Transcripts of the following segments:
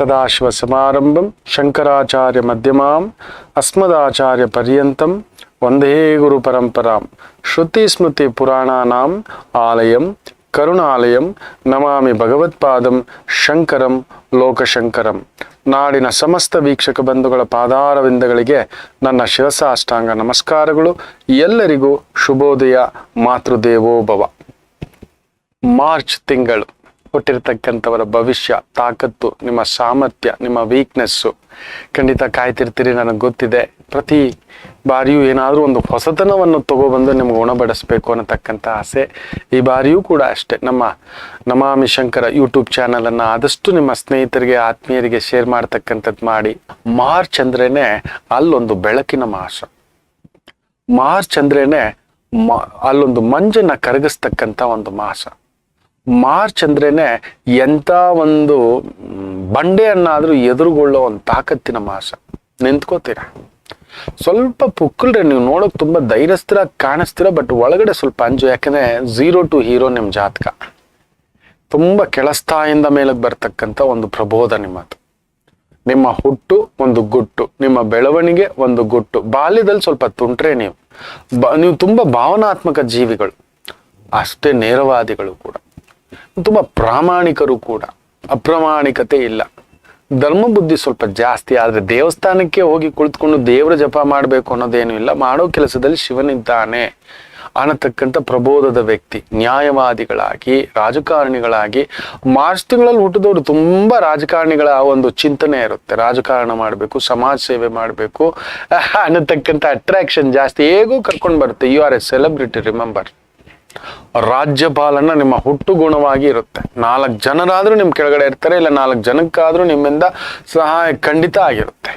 ಸದಾಶಿವಸಮಾರಂಭಂ ಶಂಕರಾಚಾರ್ಯ ಮಧ್ಯಮಾಂ, ಅಸ್ಮದಾಚಾರ್ಯ ಪರ್ಯಂತಂ, ವಂದೇ ಗುರು ಪರಂಪರಾಂ, ಶ್ರುತಿ ಸ್ಮೃತಿ ಪುರಾಣಾನಾಂ, ಆಲಯಂ, ಕರುಣಾಲಯಂ, ನಮಾಮಿ ಭಗವತ್ಪಾದಂ, ಶಂಕರಂ, ಲೋಕಶಂಕರಂ. ನಾಡಿನ ಸಮಸ್ತ ವೀಕ್ಷಕ ಬಂಧುಗಳ ಪಾದಾರವಿಂದಗಳಿಗೆ ನನ್ನ ಶಿರಸಾಷ್ಟಾಂಗ ನಮಸ್ಕಾರಗಳು. ಎಲ್ಲರಿಗೂ ಶುಭೋದಯ ಮಾತೃದೇವೋಭವ ಮಾರ್ಚ್ ತಿಂಗಳು. ಹುಟ್ಟಿರ್ತಕ್ಕಂಥವರ ಭವಿಷ್ಯ, ತಾಕತ್ತು, ನಿಮ್ಮ ಸಾಮರ್ಥ್ಯ, ನಿಮ್ಮ ವೀಕ್ನೆಸ್ಸು ಖಂಡಿತ ಕಾಯ್ತಿರ್ತೀರಿ, ನನಗೆ ಗೊತ್ತಿದೆ. ಪ್ರತಿ ಬಾರಿಯೂ ಏನಾದರೂ ಒಂದು ಹೊಸತನವನ್ನು ತಗೊಬಂದು ನಿಮ್ಗೆ ಉಣಬಡಿಸ್ಬೇಕು ಅನ್ನತಕ್ಕಂಥ ಆಸೆ. ಈ ಬಾರಿಯೂ ಕೂಡ ಅಷ್ಟೇ. ನಮ್ಮ ನಮಾಮಿ ಶಂಕರ ಯೂಟ್ಯೂಬ್ ಚಾನಲನ್ನು ಆದಷ್ಟು ನಿಮ್ಮ ಸ್ನೇಹಿತರಿಗೆ, ಆತ್ಮೀಯರಿಗೆ ಶೇರ್ ಮಾಡ್ತಕ್ಕಂಥದ್ದು ಮಾಡಿ. ಮಾರ್ಚ್ ಅಂದ್ರೇ ಅಲ್ಲೊಂದು ಬೆಳಕಿನ ಮಾಸ. ಮಾರ್ಚ್ ಅಂದ್ರೇ ಮ- ಅಲ್ಲೊಂದು ಮಂಜನ್ನ ಕರಗಿಸ್ತಕ್ಕಂಥ ಒಂದು ಮಾಸ. ಮಾರ್ಚ್ ಅಂದ್ರೇನೆ ಎಂಥ ಒಂದು ಬಂಡೆಯನ್ನಾದರೂ ಎದುರುಗೊಳ್ಳೋ ಒಂದು ತಾಕತ್ತಿನ ಮಾಸ. ನಿಂತ್ಕೋತೀರ ಸ್ವಲ್ಪ ಪುಕ್ಕಲ್ರೆ, ನೀವು ನೋಡೋಕೆ ತುಂಬ ಧೈರ್ಯಸ್ಥಿರ ಕಾಣಿಸ್ತೀರ ಬಟ್ ಒಳಗಡೆ ಸ್ವಲ್ಪ ಅಂಜು, ಯಾಕಂದ್ರೆ ಝೀರೋ ಟು ಹೀರೋ ನಿಮ್ಮ ಜಾತಕ. ತುಂಬ ಕೆಳಸ್ಥಾಯಿಂದ ಮೇಲಕ್ಕೆ ಬರ್ತಕ್ಕಂಥ ಒಂದು ಪ್ರಬೋಧ ನಿಮ್ಮದು. ನಿಮ್ಮ ಹುಟ್ಟು ಒಂದು ಗುಟ್ಟು, ನಿಮ್ಮ ಬೆಳವಣಿಗೆ ಒಂದು ಗುಟ್ಟು. ಬಾಲ್ಯದಲ್ಲಿ ಸ್ವಲ್ಪ ತುಂಟ್ರೆ ನೀವು. ನೀವು ತುಂಬ ಭಾವನಾತ್ಮಕ ಜೀವಿಗಳು. ಅಷ್ಟೇ ನೇರವಾದಿಗಳು ಕೂಡ. ತುಂಬ ಪ್ರಾಮಾಣಿಕರು ಕೂಡ. ಅಪ್ರಾಮಾಣಿಕತೆ ಇಲ್ಲ. ಧರ್ಮ ಬುದ್ಧಿ ಸ್ವಲ್ಪ ಜಾಸ್ತಿ, ಆದರೆ ದೇವಸ್ಥಾನಕ್ಕೆ ಹೋಗಿ ಕುಳಿತುಕೊಂಡು ದೇವರ ಜಪ ಮಾಡಬೇಕು ಅನ್ನೋದೇನು ಇಲ್ಲ. ಮಾಡೋ ಕೆಲಸದಲ್ಲಿ ಶಿವನಿದ್ದಾನೆ. ಅನ್ನತಕ್ಕಂಥ ಪ್ರಬೋಧದ ವ್ಯಕ್ತಿ, ನ್ಯಾಯವಾದಿಗಳಾಗಿ, ರಾಜಕಾರಣಿಗಳಾಗಿ. ಮಾರ್ಚ್ ತಿಂಗಳಲ್ಲಿ ಹುಟ್ಟಿದವರು ತುಂಬ ರಾಜಕಾರಣಿಗಳ ಒಂದು ಚಿಂತನೆ ಇರುತ್ತೆ. ರಾಜಕಾರಣ ಮಾಡಬೇಕು, ಸಮಾಜ ಸೇವೆ ಮಾಡಬೇಕು. ಅನ್ನತಕ್ಕಂಥ ಅಟ್ರಾಕ್ಷನ್ ಜಾಸ್ತಿ. ಹೇಗೂ ಕರ್ಕೊಂಡು ಬರುತ್ತೆ. You are a celebrity remember ರಾಜ್ಯಪಾಲನ ನಿಮ್ಮ ಹುಟ್ಟು ಗುಣವಾಗಿ ಇರುತ್ತೆ. ನಾಲ್ಕು ಜನರಾದರೂ ನಿಮ್ ಕೆಳಗಡೆ ಇರ್ತಾರೆ, ಇಲ್ಲ ನಾಲ್ಕು ಜನಕ್ಕಾದ್ರೂ ನಿಮ್ಮಿಂದ ಸಹಾಯ ಖಂಡಿತ ಆಗಿರುತ್ತೆ.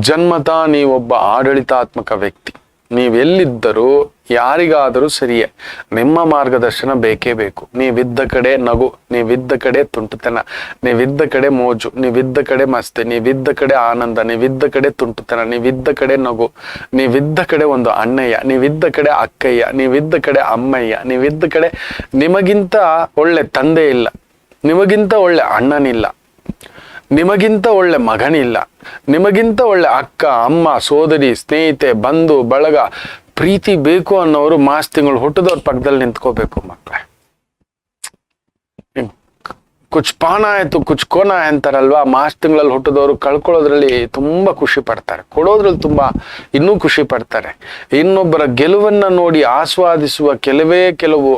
ಜನ್ಮತ ನೀವೊಬ್ಬ ಆಡಳಿತಾತ್ಮಕ ವ್ಯಕ್ತಿ. ನೀವೆಲ್ಲಿದ್ದರೂ ಯಾರಿಗಾದರೂ ಸರಿಯೇ ನಿಮ್ಮ ಮಾರ್ಗದರ್ಶನ ಬೇಕೇ ಬೇಕು ನೀವಿದ್ದ ಕಡೆ ನಗು ನೀವಿದ್ದ ಕಡೆ ತುಂಟುತನ ನೀವಿದ್ದ ಕಡೆ ಮೋಜು ನೀವಿದ್ದ ಕಡೆ ಮಸ್ತಿ ನೀವಿದ್ದ ಕಡೆ ಆನಂದ ನೀವಿದ್ದ ಕಡೆ ತುಂಟುತನ ನೀವಿದ್ದ ಕಡೆ ನಗು ನೀವಿದ್ದ ಕಡೆ ಒಂದು ಅಣ್ಣಯ್ಯ ನೀವಿದ್ದ ಕಡೆ ಅಕ್ಕಯ್ಯ ನೀವಿದ್ದ ಕಡೆ ಅಮ್ಮಯ್ಯ ನೀವಿದ್ದ ಕಡೆ ನಿಮಗಿಂತ ಒಳ್ಳೆ ತಂದೆ ಇಲ್ಲ ನಿಮಗಿಂತ ಒಳ್ಳೆ ಅಣ್ಣನಿಲ್ಲ ನಿಮಗಿಂತ ಒಳ್ಳೆ ಮಗನಿಲ್ಲ. ನಿಮಗಿಂತ ಒಳ್ಳೆ ಅಕ್ಕ, ಅಮ್ಮ, ಸೋದರಿ, ಸ್ನೇಹಿತೆ, ಬಂಧು, ಬಳಗ, ಪ್ರೀತಿ ಬೇಕು ಅನ್ನೋರು ಮಾಸ್ ತಿಂಗಳು ಹುಟ್ಟಿದವ್ರ ಪಕ್ಕದಲ್ಲಿ ನಿಂತ್ಕೋಬೇಕು ಮಕ್ಕಳೇ ಕುಚ್ ಪಾನ ಆಯ್ತು, ಕುಚ್ ಕೋನ ಅಂತಾರಲ್ವಾ? ಮಾರ್ಚ್ ತಿಂಗಳಲ್ಲಿ ಹುಟ್ಟಿದವರು ಕಳ್ಕೊಳ್ಳೋದ್ರಲ್ಲಿ ತುಂಬ ಖುಷಿ ಪಡ್ತಾರೆ. ಕೊಡೋದ್ರಲ್ಲಿ ತುಂಬ ಇನ್ನೂ ಖುಷಿ ಪಡ್ತಾರೆ. ಇನ್ನೊಬ್ಬರ ಗೆಲುವನ್ನು ನೋಡಿ ಆಸ್ವಾದಿಸುವ ಕೆಲವೇ ಕೆಲವು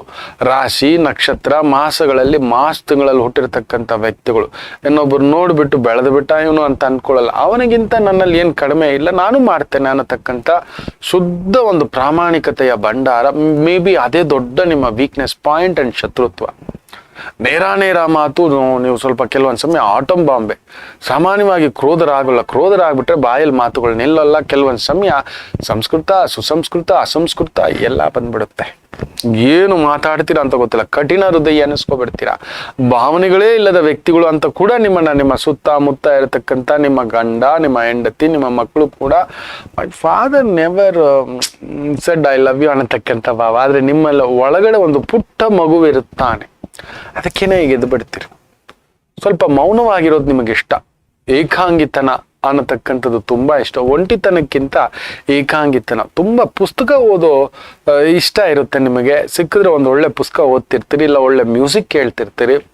ರಾಶಿ, ನಕ್ಷತ್ರ, ಮಾಸಗಳಲ್ಲಿ ಮಾರ್ಚ್ ತಿಂಗಳಲ್ಲಿ ಹುಟ್ಟಿರ್ತಕ್ಕಂಥ ವ್ಯಕ್ತಿಗಳು. ಇನ್ನೊಬ್ಬರು ನೋಡಿಬಿಟ್ಟು ಬೆಳೆದು ಬಿಟ್ಟ ಇವನು ಅಂತ ಅಂದ್ಕೊಳ್ಳಲ್ಲ ಅವನಿಗಿಂತ ನನ್ನಲ್ಲಿ ಏನು ಕಡಿಮೆ ಇಲ್ಲ. ನಾನು ಮಾಡ್ತೇನೆ ಅನ್ನತಕ್ಕಂಥ ಶುದ್ಧ ಒಂದು ಪ್ರಾಮಾಣಿಕತೆಯ ಭಂಡಾರ, ಮೇ ಬಿ ಅದೇ ದೊಡ್ಡ ನಿಮ್ಮ ವೀಕ್ನೆಸ್ ಪಾಯಿಂಟ್ ಅಂಡ್ ಶತ್ರುತ್ವ. ನೇರ ನೇರ ಮಾತು ನೀವು- ಸ್ವಲ್ಪ ಕೆಲವೊಂದು ಸಮಯ ಆಟಂ ಬಾಂಬೆ. ಸಾಮಾನ್ಯವಾಗಿ ಕ್ರೋಧರಾಗಲ್ಲ, ಕ್ರೋಧರಾಗ್ಬಿಟ್ರೆ ಬಾಯಲ್ಲಿ ಮಾತುಗಳು ನಿಲ್ಲಲ್ಲ. ಕೆಲವೊಂದು ಸಮಯ ಸಂಸ್ಕೃತ, ಸುಸಂಸ್ಕೃತ, ಅಸಂಸ್ಕೃತ ಎಲ್ಲ ಬಂದ್ಬಿಡುತ್ತೆ. ಏನು ಮಾತಾಡ್ತೀರಾ ಅಂತ ಗೊತ್ತಿಲ್ಲ. ಕಠಿಣ ಹೃದಯ ಅನ್ನಿಸ್ಕೊಬಿಡ್ತೀರಾ ಭಾವನೆಗಳೇ ಇಲ್ಲದ ವ್ಯಕ್ತಿಗಳು ಅಂತ ಕೂಡ ನಿಮ್ಮನ್ನ ನಿಮ್ಮ ಸುತ್ತಮುತ್ತ ಇರತಕ್ಕಂಥ ನಿಮ್ಮ ಗಂಡ, ನಿಮ್ಮ ಹೆಂಡತಿ, ನಿಮ್ಮ ಮಕ್ಕಳು ಕೂಡ my father never said I love you ಅನ್ನತಕ್ಕಂಥ ಭಾವ. ಆದರೆ ನಿಮ್ಮಲ್ಲ ಒಳಗಡೆ ಒಂದು ಪುಟ್ಟ ಮಗುವಿರುತ್ತಾನೆ. ಅದಕ್ಕೇನೆ ಎದ್ದು ಬಿಡ್ತೀರಿ. ಸ್ವಲ್ಪ ಮೌನವಾಗಿರೋದು ನಿಮಗೆ ಇಷ್ಟ. ಏಕಾಂಗಿತನ ಅನ್ನತಕ್ಕಂಥದ್ದು ತುಂಬಾ ಇಷ್ಟ. ಒಂಟಿತನಕ್ಕಿಂತ ಏಕಾಂಗಿತನ. ತುಂಬಾ ಪುಸ್ತಕ ಓದೋ ಇಷ್ಟ ಇರುತ್ತೆ ನಿಮಗೆ. ಸಿಕ್ಕಿದ್ರೆ ಒಂದು ಒಳ್ಳೆ ಪುಸ್ತಕ ಓದ್ತಿರ್ತೀರಿ, ಇಲ್ಲ ಒಳ್ಳೆ ಮ್ಯೂಸಿಕ್ ಕೇಳ್ತಿರ್ತೀರಿ.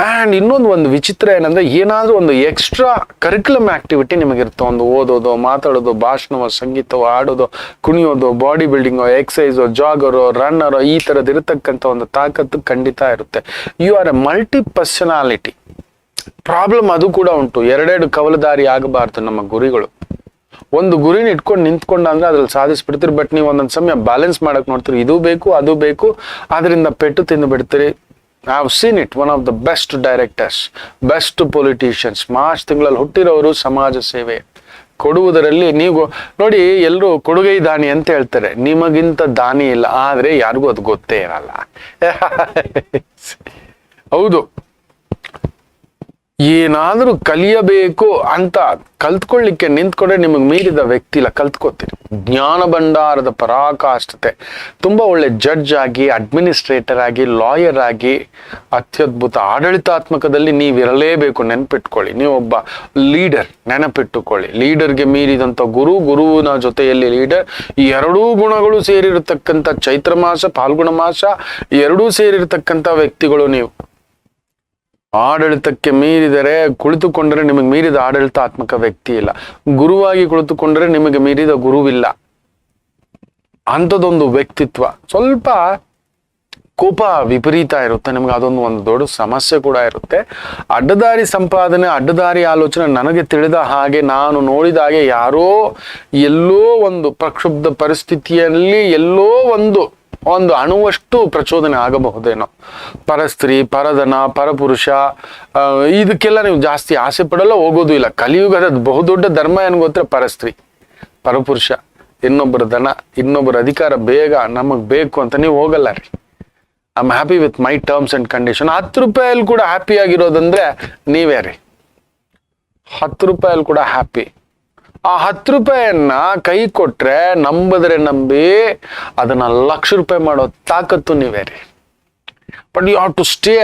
ಆ್ಯಂಡ್ ಇನ್ನೊಂದು ಒಂದು ವಿಚಿತ್ರ ಏನಂದ್ರೆ ಏನಾದರೂ ಒಂದು ಎಕ್ಸ್ಟ್ರಾ ಕರಿಕ್ಯುಲಮ್ ಆಕ್ಟಿವಿಟಿ ನಿಮಗಿರುತ್ತೆ. ಒಂದು ಓದೋದು, ಮಾತಾಡೋದು, ಭಾಷಣವೋ, ಸಂಗೀತವೋ ಆಡೋದು ಕುಣಿಯೋದು ಬಾಡಿ ಬಿಲ್ಡಿಂಗೋ ಎಕ್ಸಸೈಸೋ ಜಾಗರೋ ರನ್ನರೋ ಈ ಥರದ್ದು ಇರತಕ್ಕಂಥ ಒಂದು ತಾಕತ್ತು ಖಂಡಿತ ಇರುತ್ತೆ. You are a multi personality problem ಅದು ಕೂಡ ಉಂಟು. ಎರಡೆರಡು ಕವಲದಾರಿ ಆಗಬಾರ್ದು ನಮ್ಮ ಗುರಿಗಳು. ಒಂದು ಗುರಿನ ಇಟ್ಕೊಂಡು ನಿಂತ್ಕೊಂಡ ಅಂದ್ರೆ ಅದ್ರಲ್ಲಿ ಸಾಧಿಸ್ಬಿಡ್ತೀರಿ. ಬಟ್ ನೀವು ಒಂದೊಂದು ಸಮಯ ಬ್ಯಾಲೆನ್ಸ್ ಮಾಡಕ್ ನೋಡ್ತೀರಿ. ಇದು ಬೇಕು, ಅದು ಬೇಕು. ಅದರಿಂದ ಪೆಟ್ಟು ತಿಂದು ಬಿಡ್ತೀರಿ. I have seen it one of the best directors best politicians March ತಿಂಗಳಲ್ಲಿ ಹುಟ್ಟಿರೋರು ಸಮಾಜ ಸೇವೆ. ಕೊಡುವುದರಲ್ಲಿ ನೀವು ನೋಡಿ ಎಲ್ಲರೂ ಕೊಡುಗೈ ದಾನಿ ಅಂತ ಹೇಳ್ತಾರೆ. ನಿಮಗಿಂತ ದಾನಿ ಇಲ್ಲ, ಆದ್ರೆ ಯಾರಿಗೂ ಅದು ಗೊತ್ತೇ ಇರಲ್ಲ. ಹೌದು. ಏನಾದರೂ ಕಲಿಯಬೇಕು ಅಂತ ಕಲ್ತ್ಕೊಳ್ಳಿಕ್ಕೆ ನಿಂತ್ಕೊಂಡ್ರೆ ನಿಮಗೆ ಮೀರಿದ ವ್ಯಕ್ತಿ ಇಲ್ಲ, ಕಲ್ತ್ಕೋತೀರಿ. ಜ್ಞಾನ ಭಂಡಾರದ ಪರಾಕಾಷ್ಠತೆ. ತುಂಬ ಒಳ್ಳೆ ಜಡ್ಜ್ ಆಗಿ ಅಡ್ಮಿನಿಸ್ಟ್ರೇಟರ್ ಆಗಿ ಲಾಯರ್ ಆಗಿ, ಅತ್ಯದ್ಭುತ ಆಡಳಿತಾತ್ಮಕದಲ್ಲಿ ನೀವಿರಲೇಬೇಕು ನೀವು ನೀವೊಬ್ಬ ಲೀಡರ್ ನೆನಪಿಟ್ಟುಕೊಳ್ಳಿ. ಲೀಡರ್ಗೆ ಮೀರಿದಂಥ ಗುರು, ಗುರುವಿನ ಜೊತೆಯಲ್ಲಿ ಲೀಡರ್ ಈ ಎರಡೂ ಗುಣಗಳು ಸೇರಿರತಕ್ಕಂಥ ಚೈತ್ರ ಮಾಸ, ಫಾಲ್ಗುಣ ಮಾಸ, ಎರಡೂ ಸೇರಿರತಕ್ಕಂಥ ವ್ಯಕ್ತಿಗಳು ನೀವು. ಆಡಳಿತಕ್ಕೆ ಮೀರಿದರೆ ಕುಳಿತುಕೊಂಡರೆ ನಿಮಗೆ ಮೀರಿದ ಆಡಳಿತಾತ್ಮಕ ವ್ಯಕ್ತಿ ಇಲ್ಲ. ಗುರುವಾಗಿ ಕುಳಿತುಕೊಂಡರೆ ನಿಮಗೆ ಮೀರಿದ ಗುರುವಿಲ್ಲ. ಅಂಥದ್ದೊಂದು ವ್ಯಕ್ತಿತ್ವ. ಸ್ವಲ್ಪ ಕೋಪ ವಿಪರೀತ ಇರುತ್ತೆ. ನಿಮ್ಗೆ ಅದೊಂದು ಒಂದು ದೊಡ್ಡ ಸಮಸ್ಯೆ ಕೂಡ ಇರುತ್ತೆ. ಅಡ್ಡದಾರಿ ಸಂಪಾದನೆ, ಅಡ್ಡದಾರಿ ಆಲೋಚನೆ ನನಗೆ ತಿಳಿದ ಹಾಗೆ ನಾನು ನೋಡಿದ ಹಾಗೆ ಯಾರೋ ಎಲ್ಲೋ ಒಂದು ಪ್ರಕ್ಷುಬ್ಧ ಪರಿಸ್ಥಿತಿಯಲ್ಲಿ ಎಲ್ಲೋ ಒಂದು ಒಂದು ಅಣುವಷ್ಟು ಪ್ರಚೋದನೆ ಆಗಬಹುದೇನೋ. ಪರಸ್ತ್ರೀ ಪರಧನ ಪರಪುರುಷ ಇದಕ್ಕೆಲ್ಲ ನೀವು ಜಾಸ್ತಿ ಆಸೆ ಪಡಲ್ಲ ಹೋಗೋದು ಇಲ್ಲ. ಕಲಿಯುಗದ ಬಹುದೊಡ್ಡ ಧರ್ಮ ಏನು ಗೊತ್ತರ ಪರಸ್ತ್ರೀ ಪರಪುರುಷ ಇನ್ನೊಬ್ಬರ ದನ ಇನ್ನೊಬ್ಬರ ಅಧಿಕಾರ ಬೇಗ ನಮಗೆ ಬೇಕು ಅಂತ ನೀವು ಹೋಗಲ್ಲ ರೀ. I am happy with my terms and condition ಹತ್ತು ರೂಪಾಯಲ್ಲಿ ಕೂಡ ಹ್ಯಾಪಿ ಆಗಿರೋದಂದ್ರೆ ನೀವೇ ರೀ. ಹತ್ತು ರೂಪಾಯಲ್ಲಿ ಕೂಡ ಹ್ಯಾಪಿ ಆ ಹತ್ತು ರೂಪಾಯಿಯನ್ನ ಕೈ ಕೊಟ್ರೆ ನಂಬದ್ರೆ ನಂಬಿ ಅದನ್ನ ಲಕ್ಷ ರೂಪಾಯಿ ಮಾಡೋ ತಾಕತ್ತು ನೀವೇ ರೀ but you have to stay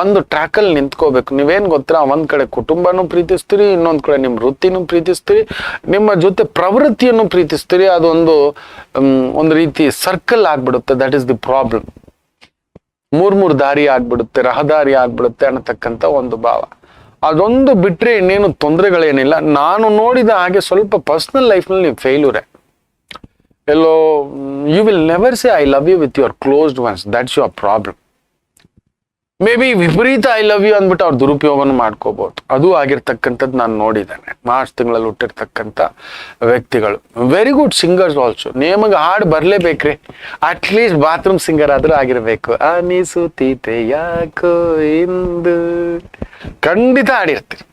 ಒಂದು ಟ್ರ್ಯಾಕಲ್ಲಿ ನಿಂತ್ಕೋಬೇಕು. ನೀವೇನು ಗೊತ್ತಾ? ಒಂದ್ ಕಡೆ ಕುಟುಂಬನೂ ಪ್ರೀತಿಸ್ತೀರಿ, ಇನ್ನೊಂದು ಕಡೆ ನಿಮ್ಮ ವೃತ್ತಿನೂ ಪ್ರೀತಿಸ್ತೀರಿ, ನಿಮ್ಮ ಜೊತೆ ಪ್ರವೃತ್ತಿಯನ್ನು ಪ್ರೀತಿಸ್ತೀರಿ. ಅದೊಂದು ಒಂದು ರೀತಿ ಸರ್ಕಲ್ ಆಗ್ಬಿಡುತ್ತೆ. ದಟ್ ಈಸ್ ದಿ ಪ್ರಾಬ್ಲಮ್ ಮೂರ್ ಮೂರ್ ದಾರಿ ಆಗ್ಬಿಡುತ್ತೆ, ರಹದಾರಿ ಆಗ್ಬಿಡುತ್ತೆ ಅನ್ನತಕ್ಕಂಥ ಒಂದು ಭಾವ. ಅದೊಂದು ಬಿಟ್ಟರೆ ಇನ್ನೇನು ತೊಂದರೆಗಳೇನಿಲ್ಲ. ನಾನು ನೋಡಿದ ಹಾಗೆ ಸ್ವಲ್ಪ ಪರ್ಸನಲ್ ಲೈಫ್ನಲ್ಲಿ ನೀವು ಫೇಲ್ಯೂರೆ ಎಲ್ಲೋ you will never say I love you with your closed ones that's your problem maybe ವಿಪರೀತ ಐ ಲವ್ ಯು ಅಂದ್ಬಿಟ್ಟು ಅವ್ರ ದುರುಪಯೋಗನ ಮಾಡ್ಕೋಬಹುದು ಅದು ಆಗಿರ್ತಕ್ಕಂಥದ್ದು ನಾನು ನೋಡಿದ್ದೇನೆ. ಮಾರ್ಚ್ ತಿಂಗಳಲ್ಲಿ ಹುಟ್ಟಿರ್ತಕ್ಕಂಥ ವ್ಯಕ್ತಿಗಳು. ವೆರಿ ಗುಡ್ ಸಿಂಗರ್ಸ್ ಆಲ್ಸೋ ನಿಮಗೆ ಹಾಡು ಬರಲೇಬೇಕ್ರಿ. ಅಟ್ಲೀಸ್ಟ್ ಬಾತ್ರೂಮ್ ಸಿಂಗರ್ ಆದರೂ ಆಗಿರ್ಬೇಕು. ಅನಿಸುತ್ತೀತೆ ಯಾಕೋ ಇಂದು. ಖಂಡಿತ ಹಾಡಿರ್ತೀರಿ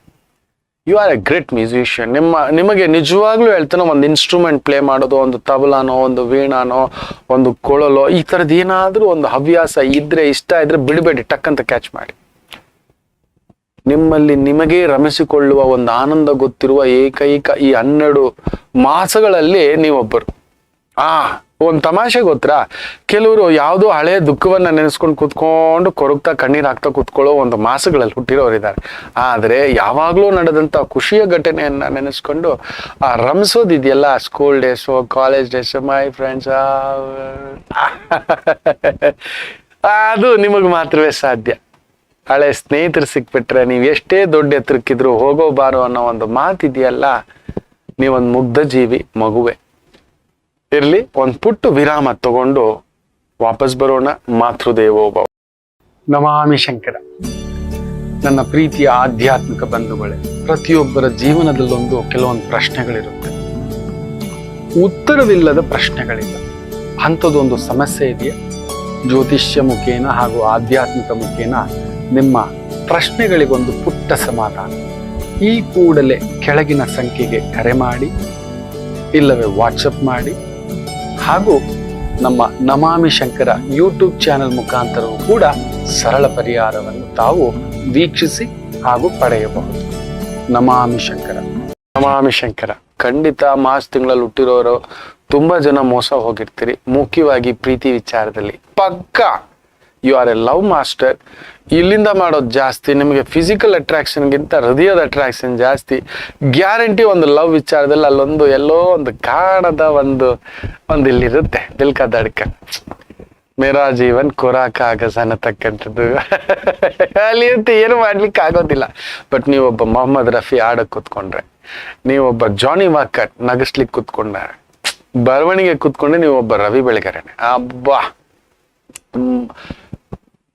you are a great musician ನಿಮ್ಮ, ನಿಮಗೆ ನಿಜವಾಗ್ಲೂ ಹೇಳ್ತಾನೆ, ಒಂದು ಇನ್ಸ್ಟ್ರೂಮೆಂಟ್ ಪ್ಲೇ ಮಾಡೋದು, ಒಂದು ತಬಲಾನೋ, ಒಂದು ವೀಣಾನೋ, ಒಂದು ಕೊಳಲೋ, ಈ ಥರದ್ದು ಏನಾದರೂ ಒಂದು ಹವ್ಯಾಸ ಇದ್ರೆ, ಇಷ್ಟ ಇದ್ರೆ ಬಿಡಬೇಡಿ, ಟಕ್ ಅಂತ ಕ್ಯಾಚ್ ಮಾಡಿ. ನಿಮ್ಮಲ್ಲಿ ನಿಮಗೆ ರಮಿಸಿಕೊಳ್ಳುವ ಒಂದು ಆನಂದ ಗೊತ್ತಿರುವ ಏಕೈಕ ಈ ಹನ್ನೆರಡು ಮಾಸಗಳಲ್ಲಿ ನೀವೊಬ್ಬರು. ಆ ಒಂದು ತಮಾಷೆ ಗೊತ್ತಾ? ಕೆಲವರು ಯಾವುದೋ ಹಳೆ ದುಃಖವನ್ನ ನೆನೆಸ್ಕೊಂಡು ಕೂತ್ಕೊಂಡು ಕೊರಗ್ತಾ ಕಣ್ಣೀರು ಹಾಕ್ತಾ ಕೂತ್ಕೊಳ್ಳೋ ಒಂದು ಮಾಸಗಳಲ್ಲಿ ಹುಟ್ಟಿರೋರಿದ್ದಾರೆ. ಆದರೆ ಯಾವಾಗಲೂ ನಡೆದಂಥ ಖುಷಿಯ ಘಟನೆಯನ್ನ ನೆನೆಸ್ಕೊಂಡು ಆ ರಮಿಸೋದಿದೆಯಲ್ಲ school days college days my friends ಅದು ನಿಮಗೆ ಮಾತ್ರವೇ ಸಾಧ್ಯ. ಹಳೆ ಸ್ನೇಹಿತರು ಸಿಕ್ಬಿಟ್ರೆ ನೀವು ಎಷ್ಟೇ ದೊಡ್ಡ ಎತ್ತರಕ್ಕಿದ್ರು ಹೋಗೋ ಬಾರೋ ಅನ್ನೋ ಒಂದು ಮಾತಿದೆಯಲ್ಲ, ನೀವೊಂದು ಮುಗ್ಧ ಜೀವಿ ಮಗುವೆ. ಇರ್ಲಿ, ಒಂದು ಪುಟ್ಟು ವಿರಾಮ ತಗೊಂಡು ವಾಪಸ್ ಬರೋಣ. ಮಾತೃದೇವೋಭವ ನಮಾಮಿ ಶಂಕರ. ನನ್ನ ಪ್ರೀತಿಯ ಆಧ್ಯಾತ್ಮಿಕ ಬಂಧುಗಳೇ, ಪ್ರತಿಯೊಬ್ಬರ ಜೀವನದಲ್ಲೊಂದು ಕೆಲವೊಂದು ಪ್ರಶ್ನೆಗಳಿರುತ್ತೆ. ಉತ್ತರವಿಲ್ಲದ ಪ್ರಶ್ನೆಗಳಿಲ್ಲ. ಅಂಥದ್ದೊಂದು ಸಮಸ್ಯೆ ಇದೆಯಾ? ಜ್ಯೋತಿಷ್ಯ ಮುಖೇನ ಹಾಗೂ ಆಧ್ಯಾತ್ಮಿಕ ಮುಖೇನ ನಿಮ್ಮ ಪ್ರಶ್ನೆಗಳಿಗೊಂದು ಪುಟ್ಟ ಸಮಾಧಾನ. ಈ ಕೂಡಲೇ ಕೆಳಗಿನ ಸಂಖ್ಯೆಗೆ ಕರೆ ಮಾಡಿ, ಇಲ್ಲವೇ ವಾಟ್ಸಪ್ ಮಾಡಿ ಹಾಗೂ ನಮ್ಮ ನಮಾಮಿ ಶಂಕರ ಯೂಟ್ಯೂಬ್ ಚಾನೆಲ್ ಮುಖಾಂತರವೂ ಕೂಡ ಸರಳ ಪರಿಹಾರವನ್ನು ತಾವು ವೀಕ್ಷಿಸಿ ಹಾಗೂ ಪಡೆಯಬಹುದು. ನಮಾಮಿ ಶಂಕರ. ನಮಾಮಿ ಶಂಕರ. ಖಂಡಿತ ಮಾರ್ಚ್ ತಿಂಗಳಲ್ಲಿ ಹುಟ್ಟಿರೋರು ತುಂಬಾ ಜನ ಮೋಸ ಹೋಗಿರ್ತೀರಿ. ಮುಖ್ಯವಾಗಿ ಪ್ರೀತಿ ವಿಚಾರದಲ್ಲಿ. ಪಕ್ಕಾ! You are a love master ಇಲ್ಲಿಂದ ಮಾಡೋದು ಜಾಸ್ತಿ, ನಿಮಗೆ ಫಿಸಿಕಲ್ ಅಟ್ರಾಕ್ಷನ್ಗಿಂತ ಹೃದಯದ ಅಟ್ರಾಕ್ಷನ್ ಜಾಸ್ತಿ. ಗ್ಯಾರಂಟಿ ಒಂದು ಲವ್ ವಿಚಾರದಲ್ಲಿ ಅಲ್ಲೊಂದು ಎಲ್ಲೋ ಒಂದು ಕಾಣದ ಒಂದು ಒಂದು ಇಲ್ಲಿರುತ್ತೆ. ದಿಲ್ ದಡ್ಕ. ಮೇರಾ ಜೀವನ್ ಕೊರಾಕ ಆಗಸ ಅನ್ನತಕ್ಕಂಥದ್ದು. ಅಲ್ಲಿ ಏನು ಮಾಡ್ಲಿಕ್ಕೆ ಆಗೋದಿಲ್ಲ. ಬಟ್ ನೀವೊಬ್ಬ ಮೊಹಮ್ಮದ್ ರಫಿ ಆಡಕ್ ಕೂತ್ಕೊಂಡ್ರೆ ನೀವೊಬ್ಬ ಜಾನಿ ವಾಕರ್ ನಗಸ್ಲಿಕ್ಕೆ ಕೂತ್ಕೊಂಡ್ರೆ, ಬರವಣಿಗೆ ಕೂತ್ಕೊಂಡ್ರೆ ನೀವೊಬ್ಬ ರವಿ ಬೆಳಗೆರೆನೆ. ಅಬ್ಬಾ.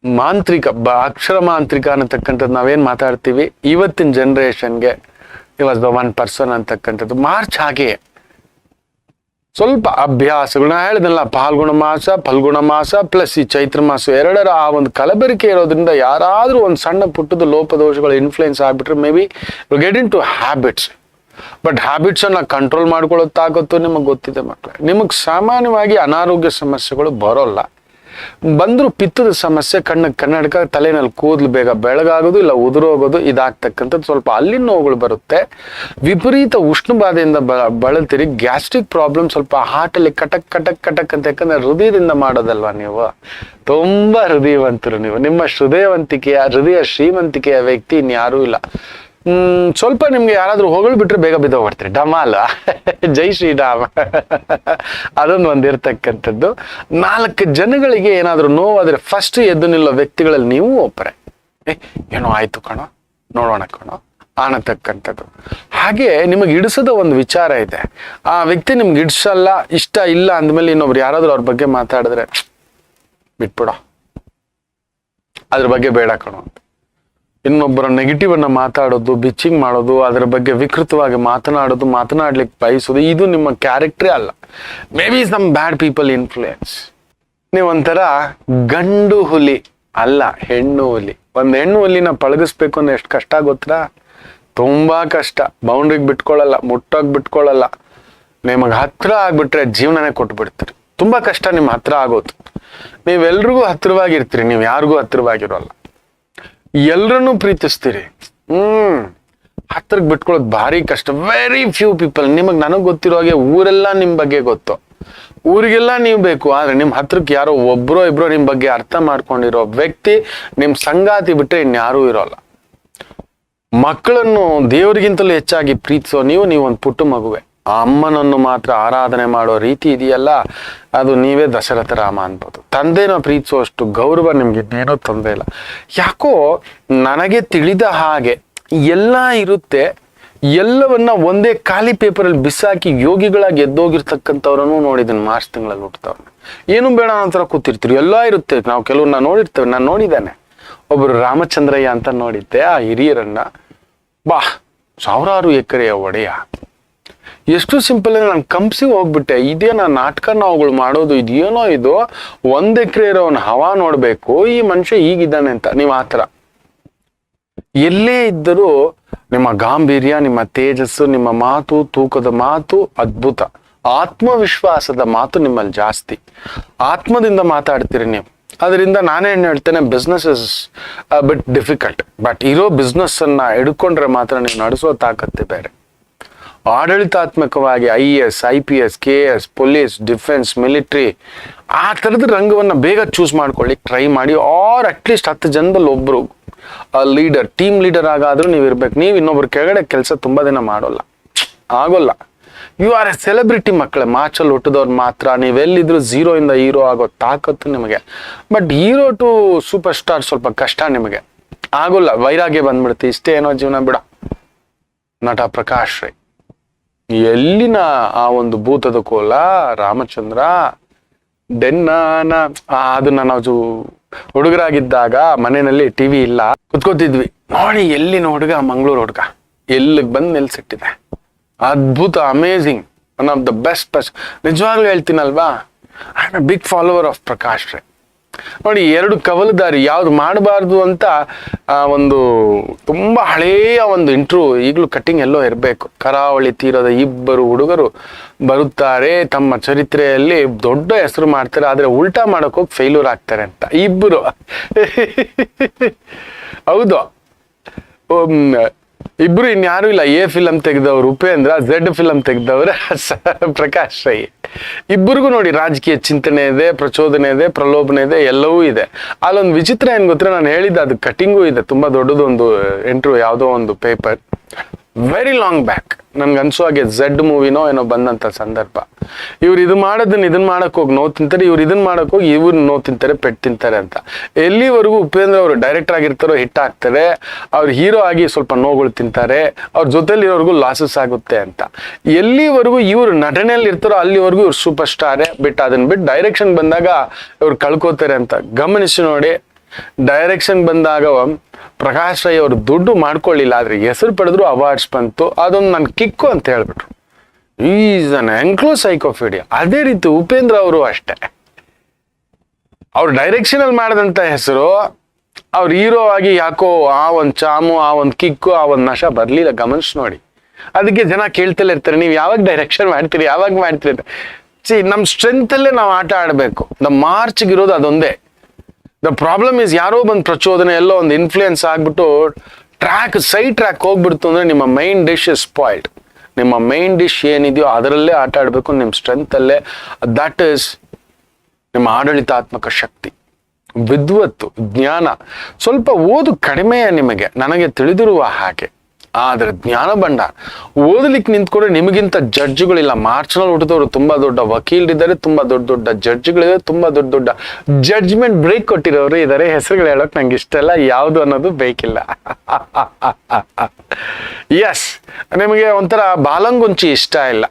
ಮಾಂತ್ರಿಕ, ಬ, ಅಕ್ಷರ ಮಾಂತ್ರಿಕ ಅನ್ನತಕ್ಕಂಥದ್ದು ನಾವೇನು ಮಾತಾಡ್ತೀವಿ? ಇವತ್ತಿನ ಜನ್ರೇಷನ್ಗೆ ವಾಸ್ ದ ಒನ್ ಪರ್ಸನ್ ಅಂತಕ್ಕಂಥದ್ದು ಮಾರ್ಚ್ ಹಾಗೆಯೇ ಸ್ವಲ್ಪ ಅಭ್ಯಾಸಗಳು, ನಾ ಹೇಳಿದ್ನಲ್ಲ, ಪಾಲ್ಗುಣ ಮಾಸ, ಫಲ್ಗುಣ ಮಾಸ ಪ್ಲಸ್ ಈ ಚೈತ್ರ ಮಾಸ, ಎರಡರ ಆ ಒಂದು ಕಲಬೆರಿಕೆ ಇರೋದ್ರಿಂದ ಯಾರಾದರೂ ಒಂದು ಸಣ್ಣ ಪುಟ್ಟದ ಲೋಪದೋಷಗಳು ಇನ್ಫ್ಲುಯೆನ್ಸ್ ಆಗ್ಬಿಟ್ರೆ maybe get into habits but habits ಅನ್ನ ಕಂಟ್ರೋಲ್ ಮಾಡ್ಕೊಳ್ಳೋ ತಾಕತ್ತು ನಿಮಗೆ ಗೊತ್ತಿದೆ ಮಕ್ಕಳೇ ನಿಮಗೆ ಸಾಮಾನ್ಯವಾಗಿ ಅನಾರೋಗ್ಯ ಸಮಸ್ಯೆಗಳು ಬರೋಲ್ಲ. ಬಂದ್ರು ಪಿತ್ತದ ಸಮಸ್ಯೆ ಕಣ್ಣಿಗೆ ಕನ್ನಡಕ ತಲೆನಲ್ಲಿ ಕೂದಲು ಬೇಗ ಬೆಳಗಾಗೋದು ಇಲ್ಲ ಉದುರೋಗೋದು ಇದಾಗ್ತಕ್ಕಂಥದ್ದು ಸ್ವಲ್ಪ ಅಲ್ಲಿ ನೋವುಗಳು ಬರುತ್ತೆ. ವಿಪರೀತ ಉಷ್ಣ ಬಾಧೆಯಿಂದ ಬಳಲ್ತೀರಿ. ಗ್ಯಾಸ್ಟ್ರಿಕ್ ಪ್ರಾಬ್ಲಮ್ ಸ್ವಲ್ಪ ಹಾರ್ಟಲ್ಲಿ ಕಟಕ್ ಕಟಕ್ ಕಟಕ್ ಅಂತ ಯಾಕಂದರೆ ಹೃದಯದಿಂದ ಮಾಡೋದಲ್ವಾ ನೀವು? ತುಂಬಾ ಹೃದಯವಂತರು ನೀವು. ನಿಮ್ಮ ಹೃದಯವಂತಿಕೆಯ ಹೃದಯ ಶ್ರೀಮಂತಿಕೆಯ ವ್ಯಕ್ತಿ ಇನ್ಯಾರೂ ಇಲ್ಲ. ಸ್ವಲ್ಪ ನಿಮ್ಗೆ ಯಾರಾದ್ರೂ ಹೊಗಳು ಬಿಟ್ರೆ ಬೇಗ ಬಿದ್ದೋಗ್ಬಿಡ್ತೀರಿ ಡಮಾಲ ಜೈ ಶ್ರೀ ಡಾಮ ಅದೊಂದು ಒಂದಿರ್ತಕ್ಕಂಥದ್ದು ನಾಲ್ಕು ಜನಗಳಿಗೆ ಏನಾದ್ರೂ ನೋವಾದ್ರೆ ಫಸ್ಟ್ ಎದ್ದು ನಿಲ್ಲೋ ವ್ಯಕ್ತಿಗಳಲ್ಲಿ ನೀವು ಒಬ್ಬರೇ ಏನೋ ಆಯ್ತು ಕಣೋ. ನೋಡೋಣ ಕಣೋ. ಅನ್ನತಕ್ಕಂಥದ್ದು. ಹಾಗೆ ನಿಮಗೆ ಇಡಿಸದ ಒಂದು ವಿಚಾರ ಇದೆ. ಆ ವ್ಯಕ್ತಿ ನಿಮ್ಗೆ ಇಡ್ಸಲ್ಲ ಇಷ್ಟ ಇಲ್ಲ ಅಂದಮೇಲೆ ಇನ್ನೊಬ್ರು ಯಾರಾದ್ರೂ ಅವ್ರ ಬಗ್ಗೆ ಮಾತಾಡಿದ್ರೆ, ಬಿಟ್ಬಿಡೋ. ಅದ್ರ ಬಗ್ಗೆ ಬೇಡ ಕಣೋ ಅಂತ. ಇನ್ನೊಬ್ಬರ ನೆಗೆಟಿವ್ ಅನ್ನ ಮಾತಾಡೋದು ಬಿಚ್ಚಿಂಗ್ ಮಾಡೋದು, ಅದರ ಬಗ್ಗೆ ವಿಕೃತವಾಗಿ ಮಾತನಾಡೋದು, ಮಾತನಾಡ್ಲಿಕ್ಕೆ ಬಯಸೋದು, ಇದು ನಿಮ್ಮ ಕ್ಯಾರೆಕ್ಟ್ರೇ ಅಲ್ಲ. Maybe some bad people influence ನೀವೊಂಥರ ಗಂಡು ಹುಲಿ ಅಲ್ಲ, ಹೆಣ್ಣು ಹುಲಿ. ಒಂದು ಹೆಣ್ಣು ಹುಲಿನ ಪಳಗಿಸ್ಬೇಕು ಅಂದ್ರೆ ಎಷ್ಟು ಕಷ್ಟ ಗೊತ್ತಾ? ತುಂಬಾ ಕಷ್ಟ. ಬೌಂಡ್ರಿಗೆ ಬಿಟ್ಕೊಳ್ಳಲ್ಲ ಮುಟ್ಟೋಗಿ ಬಿಟ್ಕೊಳ್ಳಲ್ಲ ನಿಮಗೆ ಹತ್ರ ಆಗ್ಬಿಟ್ರೆ ಜೀವನನೇ ಕೊಟ್ಬಿಡ್ತೀರಿ. ತುಂಬಾ ಕಷ್ಟ ನಿಮ್ಮ ಹತ್ರ ಆಗೋದು. ನೀವೆಲ್ರಿಗೂ ಹತ್ರವಾಗಿರ್ತೀರಿ ನೀವು ಯಾರಿಗೂ ಹತ್ರವಾಗಿರೋಲ್ಲ ಎಲ್ರನ್ನೂ ಪ್ರೀತಿಸ್ತೀರಿ. ಹ್ಮ್. ಹತ್ರಕ್ಕೆ ಬಿಟ್ಕೊಳ್ಳೋದು ಭಾರಿ ಕಷ್ಟ. ವೆರಿ ಫ್ಯೂ ಪೀಪಲ್ ನಿಮಗೆ ನನಗೆ ಗೊತ್ತಿರೋ ಹಾಗೆ ಊರೆಲ್ಲ ನಿಮ್ಮ ಬಗ್ಗೆ ಗೊತ್ತು. ಊರಿಗೆಲ್ಲ ನೀವು ಬೇಕು. ಆದರೆ ನಿಮ್ಮ ಹತ್ರಕ್ಕೆ ಯಾರೋ ಒಬ್ರೋ ಇಬ್ರೋ ನಿಮ್ಮ ಬಗ್ಗೆ ಅರ್ಥ ಮಾಡ್ಕೊಂಡಿರೋ ವ್ಯಕ್ತಿ ನಿಮ್ಮ ಸಂಗಾತಿ ಬಿಟ್ರೆ ಇನ್ಯಾರೂ ಇರೋಲ್ಲ. ಮಕ್ಕಳನ್ನು ದೇವರಿಗಿಂತಲೂ ಹೆಚ್ಚಾಗಿ ಪ್ರೀತಿಸೋ ನೀವು ನೀವು ಒಂದು ಪುಟ್ಟ ಮಗುವೆ. ಆ ಅಮ್ಮನನ್ನು ಮಾತ್ರ ಆರಾಧನೆ ಮಾಡೋ ರೀತಿ ಇದೆಯಲ್ಲ, ಅದು ನೀವೇ ದಶರಥ ರಾಮ ಅನ್ಬೋದು ತಂದೆನ ಪ್ರೀತಿಸುವಷ್ಟು ಗೌರವ ನಿಮ್ಗೆ ಇನ್ನೇನೋ ತೊಂದರೆ ಇಲ್ಲ. ಯಾಕೋ ನನಗೆ ತಿಳಿದ ಹಾಗೆ ಎಲ್ಲ ಇರುತ್ತೆ, ಎಲ್ಲವನ್ನ ಒಂದೇ ಖಾಲಿ ಪೇಪರಲ್ಲಿ ಬಿಸಾಕಿ ಯೋಗಿಗಳಾಗಿ ಎದ್ದೋಗಿರ್ತಕ್ಕಂಥವ್ರನ್ನು ನೋಡಿದ್ದೀನಿ ಮಾರ್ಚ್ ತಿಂಗಳಲ್ಲಿ ಹುಟ್ಟುತ್ತವ್ರನ್ನ ಏನು ಬೇಡ ಅಂತರ ಕೂತಿರ್ತೀರಿ. ಎಲ್ಲ ಇರುತ್ತೆ. ನಾವು ಕೆಲವ್ರನ್ನ ನೋಡಿರ್ತೇವೆ, ನಾನು ನೋಡಿದ್ದಾನೆ. ಒಬ್ರು ರಾಮಚಂದ್ರಯ್ಯ ಅಂತ ನೋಡಿದ್ದೆ, ಆ ಹಿರಿಯರನ್ನ. ಬಾ, ಸಾವಿರಾರು ಎಕರೆಯ ಒಡೆಯ. ಎಷ್ಟು ಸಿಂಪಲ್ ಅಂದ್ರೆ ನಾನು ಕಂಪ್ಸಿ ಹೋಗ್ಬಿಟ್ಟೆ. ಇದೇನಾ ನಾಟಕ ನಾವುಗಳು ಮಾಡೋದು, ಇದೇನೋ ಇದು, ಒಂದ್ ಎಕರೆ ಇರೋನ್ ಹವಾ ನೋಡ್ಬೇಕು, ಈ ಮನುಷ್ಯ ಈಗಿದ್ದಾನೆ ಅಂತ, ನೀವು ಆತರ ಎಲ್ಲೇ ಇದ್ದರೂ ನಿಮ್ಮ ಗಾಂಭೀರ್ಯ, ನಿಮ್ಮ ತೇಜಸ್ಸು, ನಿಮ್ಮ ಮಾತು, ತೂಕದ ಮಾತು ಅದ್ಭುತ. ಆತ್ಮವಿಶ್ವಾಸದ ಮಾತು ನಿಮ್ಮಲ್ಲಿ ಜಾಸ್ತಿ. ಆತ್ಮದಿಂದ ಮಾತಾಡ್ತೀರಿ ನೀವು. ಅದರಿಂದ ನಾನೇನ್ ಹೇಳ್ತೇನೆ business is bit difficult but ಇರೋ ಬಿಸ್ನೆಸ್ ಅನ್ನ ಹಿಡ್ಕೊಂಡ್ರೆ ಮಾತ್ರ ನೀವು ನಡೆಸೋ ತಾಕತ್ತೆ ಬೇರೆ. ಆಡಳಿತಾತ್ಮಕವಾಗಿ I S, I P S, K S, police, defence, military ಆ ಥರದ ರಂಗವನ್ನು ಬೇಗ ಚೂಸ್ ಮಾಡ್ಕೊಳ್ಳಿ ಟ್ರೈ ಮಾಡಿ ಆರ್ ಅಟ್ಲೀಸ್ಟ್ ಹತ್ತು ಜನದಲ್ಲಿ ಒಬ್ಬರು ಲೀಡರ್ ಟೀಮ್ ಲೀಡರ್ ಆಗಾದರೂ ನೀವು ಇರಬೇಕು. ನೀವು ಇನ್ನೊಬ್ರ ಕೆಳಗಡೆ ಕೆಲಸ ತುಂಬ ದಿನ ಮಾಡೋಲ್ಲ. ಆಗೋಲ್ಲ. ಯು ಆರ್ ಎ ಸೆಲೆಬ್ರಿಟಿ ಮಕ್ಕಳೇ ಮಾಚಲ್ಲಿ ಹುಟ್ಟಿದವ್ರು ಮಾತ್ರ ನೀವೆಲ್ಲಿದ್ರು ಝೀರೋ ಇಂದ ಹೀರೋ ಆಗೋ ತಾಕತ್ತು ನಿಮಗೆ. But hero to super star ಸ್ವಲ್ಪ ಕಷ್ಟ ನಿಮಗೆ. ಆಗೋಲ್ಲ, ವೈರಾಗ್ಯ ಬಂದ್ಬಿಡುತ್ತೆ. ಇಷ್ಟೇ ಏನೋ ಜೀವನ ಬಿಡ. ನಟ ಪ್ರಕಾಶ್ ರೈ. ಎಲ್ಲಿನ ಆ ಒಂದು ಭೂತದ ಕೋಲ? ರಾಮಚಂದ್ರ. ಡೆನ್ನ ಅದನ್ನ ನಾವು ಹುಡುಗರಾಗಿದ್ದಾಗ ಮನೆಯಲ್ಲಿ ಟಿವಿ ಇಲ್ಲ. ಕುತ್ಕೋತಿದ್ವಿ. ನೋಡಿ, ಎಲ್ಲಿನ ಹುಡುಗ? ಮಂಗಳೂರು ಹುಡುಗ. ಎಲ್ಲಿಗೆ ಬಂದು ನಿಲ್ಸಿಟ್ಟಿದೆ. ಅದ್ಭುತ amazing one of the best person ನಿಜವಾಗ್ಲೂ ಹೇಳ್ತೀನಲ್ವಾ? I am big follower of Prakash Rai ನೋಡಿ ಎರಡು ಕವಲುದಾರಿ ಯಾವ್ದು ಮಾಡಬಾರ್ದು ಅಂತ, ಆ, ಒಂದು ತುಂಬಾ ಹಳೆಯ ಒಂದು ಇಂಟ್ರೂ ಈಗಲೂ ಕಟ್ಟಿಂಗ್ ಎಲ್ಲೋ ಇರಬೇಕು. ಕರಾವಳಿ ತೀರದ ಇಬ್ಬರು ಹುಡುಗರು ಬರುತ್ತಾರೆ, ತಮ್ಮ ಚರಿತ್ರೆಯಲ್ಲಿ ದೊಡ್ಡ ಹೆಸರು ಮಾಡ್ತಾರೆ, ಆದ್ರೆ ಉಲ್ಟಾ ಮಾಡಕ್ ಹೋಗಿ ಫೇಲ್ಯೂರ್ ಆಗ್ತಾರೆ ಅಂತ. ಇಬ್ಬರು ಹೌದು. ಇಬ್ರು ಇನ್ಯಾರು ಇಲ್ಲ. ಎ ಫಿಲಂ ತೆಗೆದವ್ರು, ಉಪೇಂದ್ರ, ಝೆಡ್ ಫಿಲಂ ತೆಗೆದವ್ರೆ ಪ್ರಕಾಶ್ ರೈ. ಇಬ್ಬರಿಗೂ ನೋಡಿ ರಾಜಕೀಯ ಚಿಂತನೆ ಇದೆ, ಪ್ರಚೋದನೆ ಇದೆ, ಪ್ರಲೋಭನೆ ಇದೆ, ಎಲ್ಲವೂ ಇದೆ. ಅಲ್ಲೊಂದು ವಿಚಿತ್ರ ಏನು ಗೊತ್ತಾ? ನಾನು ಹೇಳಿದ್ದೆ ಅದು ಕಟಿಂಗು ಇದೆ. ತುಂಬಾ ದೊಡ್ಡದೊಂದು, ಎಂಟ್ರು ಯಾವುದೋ ಒಂದು ಪೇಪರ್ ವೆರಿ ಲಾಂಗ್ ಬ್ಯಾಕ್ ನನ್ಗೆ ಅನ್ಸೋ ಹಾಗೆ ಝೆಡ್ ಮೂವಿನೋ ಏನೋ ಬಂದಂತ ಸಂದರ್ಭ. ಇವ್ರು ಇದು ಮಾಡೋದನ್ನ ಇದನ್ನ ಮಾಡಕ್ ಹೋಗಿ ನೋವು ತಿಂತಾರೆ, ಇವ್ರು ಇದನ್ನ ಮಾಡಕ್ ಹೋಗಿ ಇವ್ರು ನೋವು ತಿಂತಾರೆ ಪೆಟ್ಟು ತಿಂತಾರೆ ಅಂತ. ಎಲ್ಲಿವರೆಗೂ ಉಪೇಂದ್ರ ಅವರು ಡೈರೆಕ್ಟರ್ ಆಗಿರ್ತಾರೋ ಹಿಟ್ ಆಗ್ತಾರೆ ಅವ್ರು ಹೀರೋ ಆಗಿ ಸ್ವಲ್ಪ ನೋವುಗಳು ತಿಂತಾರೆ, ಅವ್ರ ಜೊತೆಲಿ ಇರೋರ್ಗು ಲಾಸಸ್ ಆಗುತ್ತೆ ಅಂತ. ಎಲ್ಲಿವರೆಗೂ ಇವ್ರು ನಟನೆಯಲ್ಲಿ ಇರ್ತಾರೋ ಅಲ್ಲಿವರೆಗೂ ಇವ್ರು ಸೂಪರ್ ಸ್ಟಾರೇ ಬಿಟ್ಟು ಅದನ್ನ ಬಿಟ್ಟು ಡೈರೆಕ್ಷನ್ ಬಂದಾಗ ಇವ್ರು ಕಳ್ಕೋತಾರೆ ಅಂತ. ಗಮನಿಸಿ ನೋಡಿ. ಡೈರೆಕ್ಷನ್ ಬಂದಾಗ ಪ್ರಕಾಶ್ ರೈ ಅವರು ದುಡ್ಡು ಮಾಡ್ಕೊಳ್ಳಿಲ್ಲ, ಆದ್ರೆ ಹೆಸರು ಪಡೆದ್ರು ಅವಾರ್ಡ್ಸ್ ಬಂತು, ಅದೊಂದು ನನ್ನ ಕಿಕ್ಕು ಅಂತ ಹೇಳ್ಬಿಟ್ರು. ಈಸ್ ಅನ್ ಎಂಕ್ಲೋಸೈಕೋಫೀಡಿಯಾ ಅದೇ ರೀತಿ ಉಪೇಂದ್ರ ಅವರು ಅಷ್ಟೇ. ಅವ್ರು ಡೈರೆಕ್ಷನ್ ಅಲ್ಲಿ ಮಾಡಿದಂತ ಹೆಸರು, ಅವ್ರ ಹೀರೋ ಆಗಿ ಯಾಕೋ ಆ ಒಂದು ಚಾಮು, ಆ ಒಂದ್ ಕಿಕ್ಕು, ಆ ಒಂದ್ ನಶ ಬರ್ಲಿಲ್ಲ, ಗಮನಿಸ್ ನೋಡಿ. ಅದಕ್ಕೆ ಜನ ಕೇಳ್ತಲೇ ಇರ್ತಾರೆ, ನೀವು ಯಾವಾಗ ಡೈರೆಕ್ಷನ್ ಮಾಡ್ತೀರಿ, ಯಾವಾಗ ಮಾಡ್ತೀರಿ? ಅಂತ. ಸಿ ನಮ್ಮ ಸ್ಟ್ರೆಂತಲ್ಲೇ ನಾವು ಆಟ ಆಡಬೇಕು. ದ ಮಾರ್ಚ್ಗಿರೋದು ಅದೊಂದೇ. ದ ಪ್ರಾಬ್ಲಮ್ ಇಸ್ ಯಾರೋ ಒಂದು ಪ್ರಚೋದನೆ, ಎಲ್ಲೋ ಒಂದು ಇನ್ಫ್ಲೂಯೆನ್ಸ್ ಆಗ್ಬಿಟ್ಟು ಟ್ರ್ಯಾಕ್ ಸೈಡ್ ಟ್ರ್ಯಾಕ್ ಹೋಗ್ಬಿಡ್ತು ಅಂದ್ರೆ ನಿಮ್ಮ ಮೈನ್ ಡಿಶ್ ಇಸ್ ಸ್ಪಾಯ್ಲ್ಡ್ ನಿಮ್ಮ ಮೈನ್ ಡಿಶ್ ಏನಿದೆಯೋ ಅದರಲ್ಲೇ ಆಟ ಆಡಬೇಕು ನಿಮ್ಮ ಸ್ಟ್ರೆಂತಲ್ಲೇ ದಟ್ ಇಸ್ ನಿಮ್ಮ ಆಡಳಿತಾತ್ಮಕ ಶಕ್ತಿ. ವಿದ್ವತ್ತು, ಜ್ಞಾನ. ಸ್ವಲ್ಪ ಓದು ಕಡಿಮೆಯ ನಿಮಗೆ. ನನಗೆ ತಿಳಿದಿರುವ ಹಾಗೆ. ಆದರೆ ಜ್ಞಾನ ಬಂಡ ಓದಲಿಕ್ಕೆ ನಿಂತ್ಕೊಂಡ್ರೆ ನಿಮಗಿಂತ ಜಡ್ಜ್ಗಳಿಲ್ಲ. ಮಾರ್ಚ್ನಲ್ಲಿ ಹುಟ್ಟಿದವರು ತುಂಬಾ ದೊಡ್ಡ ವಕೀಲರಿದ್ದಾರೆ, ತುಂಬಾ ದೊಡ್ಡ ದೊಡ್ಡ ಜಡ್ಜ್ಗಳಿದ್ದಾರೆ, ತುಂಬಾ ದೊಡ್ಡ ದೊಡ್ಡ ಜಡ್ಜ್ಮೆಂಟ್ ಬ್ರೇಕ್ ಕೊಟ್ಟಿರೋರು ಇದ್ದಾರೆ ಹೆಸರುಗಳು ಹೇಳೋಕೆ ನಂಗೆ ಇಷ್ಟ ಇಲ್ಲ ಯಾವುದು ಅನ್ನೋದು ಬೇಕಿಲ್ಲ. ಎಸ್ ನಿಮಗೆ ಒಂಥರ ಬಾಲಂಗುಂಚಿ ಇಷ್ಟ ಇಲ್ಲ.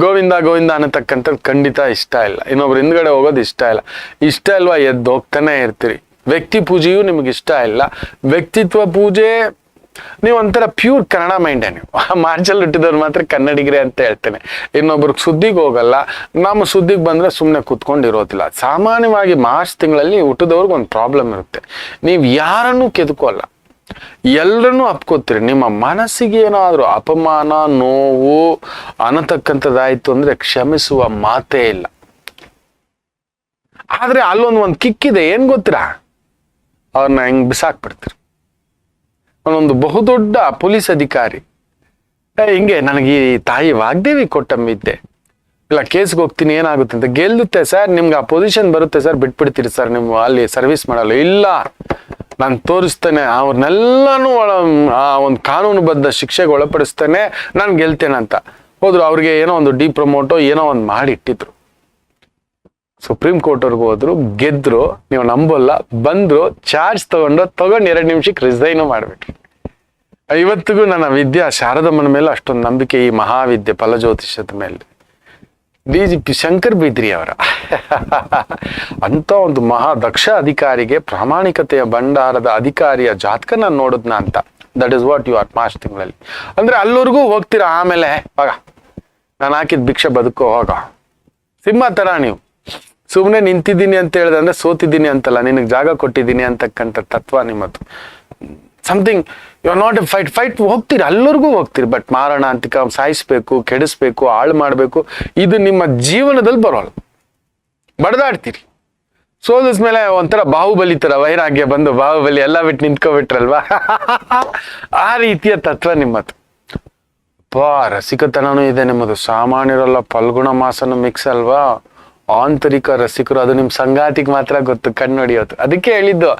ಗೋವಿಂದ ಗೋವಿಂದ ಅನ್ನತಕ್ಕಂಥದ್ದು ಖಂಡಿತ ಇಷ್ಟ ಇಲ್ಲ. ಇನ್ನೊಬ್ರು ಹಿಂದ್ಗಡೆ ಹೋಗೋದು ಇಷ್ಟ ಇಲ್ಲ. ಇಷ್ಟ ಇಲ್ವಾ ಎದ್ದು ಹೋಗ್ತಾನೆ ಇರ್ತೀರಿ. ವ್ಯಕ್ತಿ ಪೂಜೆಯೂ ನಿಮಗೆ ಇಷ್ಟ ಇಲ್ಲ. ವ್ಯಕ್ತಿತ್ವ ಪೂಜೆ ನೀವು ಒಂಥರ ಪ್ಯೂರ್ ಕನ್ನಡ ಮೈಂಡೇ ನೀವು. ಮಾರ್ಜಲ್ ಹುಟ್ಟಿದವ್ರು ಮಾತ್ರ ಕನ್ನಡಿಗರೇ ಅಂತ ಹೇಳ್ತೇನೆ. ಇನ್ನೊಬ್ರಿಗೆ ಸುದ್ದಿಗೆ ಹೋಗಲ್ಲ, ನಮ್ಮ ಸುದ್ದಿಗೆ ಬಂದ್ರೆ ಸುಮ್ಮನೆ ಕೂತ್ಕೊಂಡಿರೋದಿಲ್ಲ ಸಾಮಾನ್ಯವಾಗಿ ಮಾರ್ಚ್ ತಿಂಗಳಲ್ಲಿ ಹುಟ್ಟಿದವ್ರಿಗೆ ಒಂದು ಪ್ರಾಬ್ಲಮ್ ಇರುತ್ತೆ. ನೀವು ಯಾರನ್ನೂ ಕೆದಕೋಲ್ಲ ಎಲ್ಲರನ್ನೂ ಅಪ್ಕೋತೀರಿ. ನಿಮ್ಮ ಮನಸ್ಸಿಗೆ ಏನಾದರೂ ಅಪಮಾನ, ನೋವು ಅನ್ನತಕ್ಕಂಥದ್ದಾಯಿತು ಅಂದ್ರೆ ಕ್ಷಮಿಸುವ ಮಾತೇ ಇಲ್ಲ. ಆದ್ರೆ ಅಲ್ಲೊಂದು ಒಂದು ಕಿಕ್ಕಿದೆ. ಏನ್ ಗೊತ್ತಿರ ಅವ್ರನ್ನ ಹೆಂಗ್ ಬಿಸಾಕ್ಬಿಡ್ತೀರಿ? ಅವನೊಂದು ಬಹುದೊಡ್ಡ ಪೊಲೀಸ್ ಅಧಿಕಾರಿ. ಹಿಂಗೆ ನನಗೆ ಈ ತಾಯಿ ವಾಗ್ದೇವಿ ಕೊಟ್ಟಮ್ಮಿದ್ದೆ. ಇಲ್ಲ, ಕೇಸ್ಗೆ ಹೋಗ್ತೀನಿ, ಏನಾಗುತ್ತೆ ಅಂತ ಗೆಲ್ಲುತ್ತೆ ಸರ್, ನಿಮ್ಗೆ ಆ ಪೊಸಿಷನ್ ಬರುತ್ತೆ ಸರ್, ಬಿಟ್ಬಿಡ್ತೀರಿ ಸರ್, ನೀವು ಅಲ್ಲಿ ಸರ್ವಿಸ್ ಮಾಡಲ್ಲ ಇಲ್ಲ, ನಾನು ತೋರಿಸ್ತೇನೆ, ಅವ್ರನ್ನೆಲ್ಲನೂ ಒಳ, ಆ ಒಂದು ಕಾನೂನುಬದ್ಧ ಶಿಕ್ಷೆಗೆ ಒಳಪಡಿಸ್ತೇನೆ, ನಾನು ಗೆಲ್ತೇನೆ ಅಂತ. ಹೋದ್ರು ಅವ್ರಿಗೆ ಏನೋ ಒಂದು ಡಿ ಪ್ರಮೋಟೋ ಏನೋ ಒಂದು ಮಾಡಿ ಸುಪ್ರೀಂ ಕೋರ್ಟ್ವರೆಗೂ ಹೋದ್ರು, ಗೆದ್ರು, ನೀವು ನಂಬಲ್ಲ, ಬಂದ್ರು ಚಾರ್ಜ್ ತಗೊಂಡು ತಗೊಂಡು ಎರಡು ನಿಮಿಷಕ್ಕೆ ರಿಸೈನು ಮಾಡ್ಬಿಟ್ರು. ಇವತ್ತಿಗೂ ನನ್ನ ವಿದ್ಯಾ ಶಾರದಮ್ಮನ ಮೇಲೆ ಅಷ್ಟೊಂದು ನಂಬಿಕೆ ಈ ಮಹಾವಿದ್ಯೆ ಫಲಜ್ಯೋತಿಷದ ಮೇಲೆ. D G P Shankar Bidri ಅವರ. ಅಂತ ಒಂದು ಮಹಾ ದಕ್ಷ ಅಧಿಕಾರಿಗೆ ಪ್ರಾಮಾಣಿಕತೆಯ ಭಂಡಾರದ ಅಧಿಕಾರಿಯ ಜಾತಕ ನಾನು ನೋಡಿದ್ನ ಅಂತ. That is what you are March ತಿಂಗಳಲ್ಲಿ. ಅಂದ್ರೆ ಅಲ್ಲಿವರೆಗೂ ಹೋಗ್ತೀರಾ ಆಮೇಲೆ? ಹೋಗ ನಾನು ಹಾಕಿದ ಭಿಕ್ಷೆ ಬದುಕೋ ಹೋಗ ಸಿಂಹ ತರ ನೀವು. ಸುಮ್ಮನೆ ನಿಂತಿದ್ದೀನಿ ಅಂತ ಹೇಳಿದ್ರೆ ಅಂದ್ರೆ ಸೋತಿದ್ದೀನಿ ಅಂತಲ್ಲ, ನಿನಗೆ ಜಾಗ ಕೊಟ್ಟಿದ್ದೀನಿ ಅಂತಕ್ಕಂಥ ತತ್ವ ನಿಮ್ಮದು. Something you are not a fight fight ಹೋಗ್ತೀರಿ, ಅಲ್ಲರಿಗೂ ಹೋಗ್ತೀರಿ ಬಟ್ ಮಾರಣ ಅಂತಿಕ ಸಾಯಿಸ್ಬೇಕು, ಕೆಡಿಸ್ಬೇಕು, ಹಾಳು ಮಾಡಬೇಕು, ಇದು ನಿಮ್ಮ ಜೀವನದಲ್ಲಿ ಬರೋಲ್ಲ. ಬಡದಾಡ್ತೀರಿ. ಸೋಲಿಸ್ಮೇಲೆ ಒಂಥರ ಬಾಹುಬಲಿ ಥರ ವೈರಾಗ್ಯ ಬಂದು ಬಾಹುಬಲಿ ಎಲ್ಲ ಬಿಟ್ಟು ನಿಂತ್ಕೊಬಿಟ್ರಲ್ವಾ? ಆ ರೀತಿಯ ತತ್ವ ನಿಮ್ಮದು. ಪಾ ರಸಿಕತನನೂ ಇದೆ ನಿಮ್ಮದು. ಸಾಮಾನ್ಯರಲ್ಲ ಫಲ್ಗುಣ ಮಾಸನು ಮಿಕ್ಸ್ ಅಲ್ವಾ? ಆಂತರಿಕ ರಸಿಕರು, ಅದು ನಿಮ್ ಸಂಗಾತಿಗೆ ಮಾತ್ರ ಗೊತ್ತು ಕಣ್ಣು ಹೊಡಿಯೋದು ಅದಕ್ಕೆ ಹೇಳಿದ್ದು,